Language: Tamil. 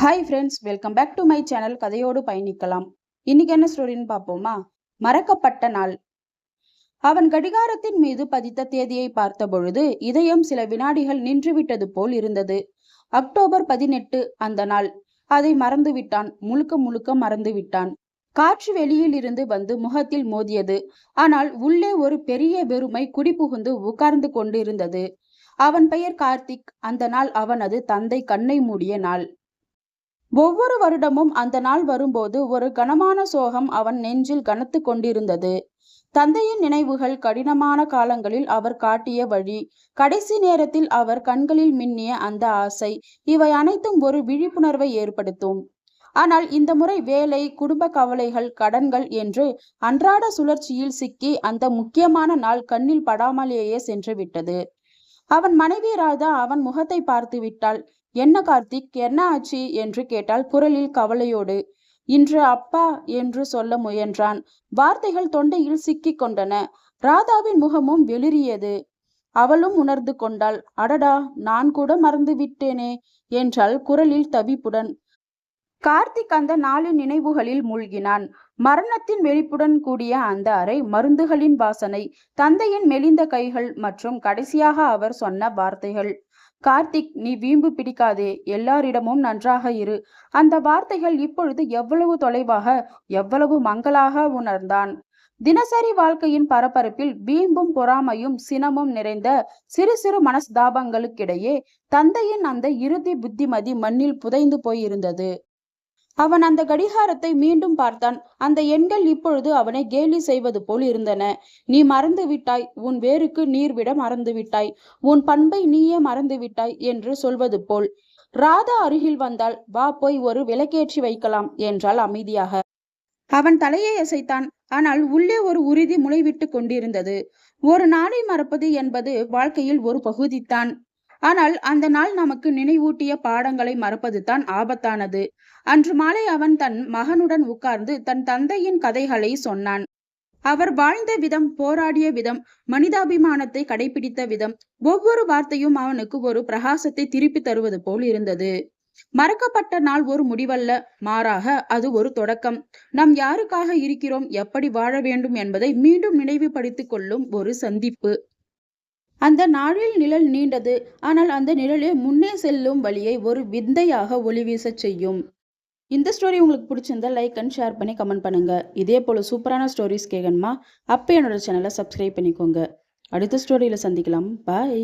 Hi friends welcome back to my channel கதையோடு பயணிக்கலாம். இன்னைக்கு என்ன ஸ்டோரின்னு பார்ப்போமா? மறக்கப்பட்ட நாள். அவன் கடிகாரத்தின் மீது பதித்த தேதியை பார்த்த பொழுது இதயம் சில வினாடிகள் நின்றுவிட்டது போல் இருந்தது. அக்டோபர் பதினெட்டு அந்த நாள். அதை மறந்து விட்டான் முழுக்க முழுக்க மறந்து விட்டான் காற்று வெளியில் இருந்து வந்து முகத்தில் மோதியது. ஆனால் உள்ளே ஒரு பெரிய வெறுமை குடிபுகுந்து உட்கார்ந்து கொண்டிருந்தது. அவன் பெயர் கார்த்திக். அந்த நாள் அவனது தந்தை கண்ணை மூடிய நாள். ஒவ்வொரு வருடமும் அந்த நாள் வரும்போது ஒரு கனமான சோகம் அவன் நெஞ்சில் கனத்து கொண்டிருந்தது. தந்தையின் நினைவுகள் கடினமான காலங்களில் அவர் காட்டிய வழி கடைசி நேரத்தில் அவர் கண்களில் மின்னிய அந்த ஆசை இவை அனைத்தும் ஒரு விழிப்புணர்வை ஏற்படுத்தும். ஆனால் இந்த முறை வேலை குடும்ப கவலைகள் கடன்கள் என்று அன்றாட சுழற்சியில் சிக்கி அந்த முக்கியமான நாள் கண்ணில் படாமலேயே சென்று விட்டது. அவன் மனைவி ராதா அவன் முகத்தை பார்த்து விட்டாள் என்ன கார்த்திக் என்ன ஆச்சு? என்று கேட்டால் குரலில் கவலையோடு. இன்று அப்பா என்று சொல்ல முயன்றான். வார்த்தைகள் தொண்டையில் சிக்கிக் கொண்டன. ராதாவின் முகமும் வெளிரியது அவளும் உணர்ந்து கொண்டாள். அடடா நான் கூட மறந்து விட்டேனே என்றாள் குரலில் தவிப்புடன். கார்த்திக் அந்த நாளின் நினைவுகளில் மூழ்கினான். மரணத்தின் வெளிப்புடன் கூடிய அந்த அறை மருந்துகளின் வாசனை தந்தையின் மெலிந்த கைகள் மற்றும் கடைசியாக அவர் சொன்ன வார்த்தைகள். கார்த்திக் நீ வீம்பு பிடிக்காதே எல்லாரிடமும் நன்றாக இரு அந்த வார்த்தைகள் இப்பொழுது எவ்வளவு தொலைவாக எவ்வளவு மங்களாக உணர்ந்தான். தினசரி வாழ்க்கையின் பரபரப்பில் வீம்பும் பொறாமையும் சினமும் நிறைந்த சிறு சிறு மனஸ்தாபங்களுக்கிடையே தந்தையின் அந்த இறுதி புத்திமதி மண்ணில் புதைந்து போயிருந்தது. அவன் அந்த கடிகாரத்தை மீண்டும் பார்த்தான். அந்த எண்கள் இப்பொழுது அவனை கேலி செய்வது போல் இருந்தன. நீ மறந்து விட்டாய். உன் வேருக்கு நீர் விட மறந்து விட்டாய். உன் பண்பை நீயே மறந்து விட்டாய் என்று சொல்வது போல். ராதா அருகில் வந்தால் வா போய் ஒரு விளக்கேற்றி வைக்கலாம் என்றாள் அமைதியாக. அவன் தலையை அசைத்தான். ஆனால் உள்ளே ஒரு உறுதி முளைவிட்டு கொண்டிருந்தது. ஒரு நாளை மறப்பது என்பது வாழ்க்கையில் ஒரு பகுதித்தான் ஆனால் அந்த நாள் நமக்கு நினைவூட்டிய பாடங்களை மறப்பது தான் ஆபத்தானது. அன்று மாலை அவன் தன் மகனுடன் உட்கார்ந்து தன் தந்தையின் கதைகளை சொன்னான். அவர் வாழ்ந்த விதம் போராடிய விதம் மனிதாபிமானத்தை கடைபிடித்த விதம் ஒவ்வொரு வார்த்தையும் அவனுக்கு ஒரு பிரகாசத்தை திருப்பி தருவது போல் இருந்தது. மறக்கப்பட்ட நாள் ஒரு முடிவல்ல மாறாக அது ஒரு தொடக்கம். நாம் யாருக்காக இருக்கிறோம் எப்படி வாழ வேண்டும் என்பதை மீண்டும் நினைவுபடுத்திக் கொள்ளும் ஒரு சந்திப்பு. அந்த நாளில் நிழல் நீண்டது. ஆனால் அந்த நிழலே முன்னே செல்லும் வழியை ஒரு விந்தையாக ஒளி வீசச் செய்யும். இந்த ஸ்டோரி உங்களுக்கு பிடிச்சிருந்தா லைக் அண்ட் ஷேர் பண்ணி கமெண்ட் பண்ணுங்க. இதே போல சூப்பரான ஸ்டோரிஸ் கேட்கணுமா அப்போ என்னோட சேனலை சப்ஸ்கிரைப் பண்ணிக்கோங்க. அடுத்த ஸ்டோரியில் சந்திக்கலாம். பாய்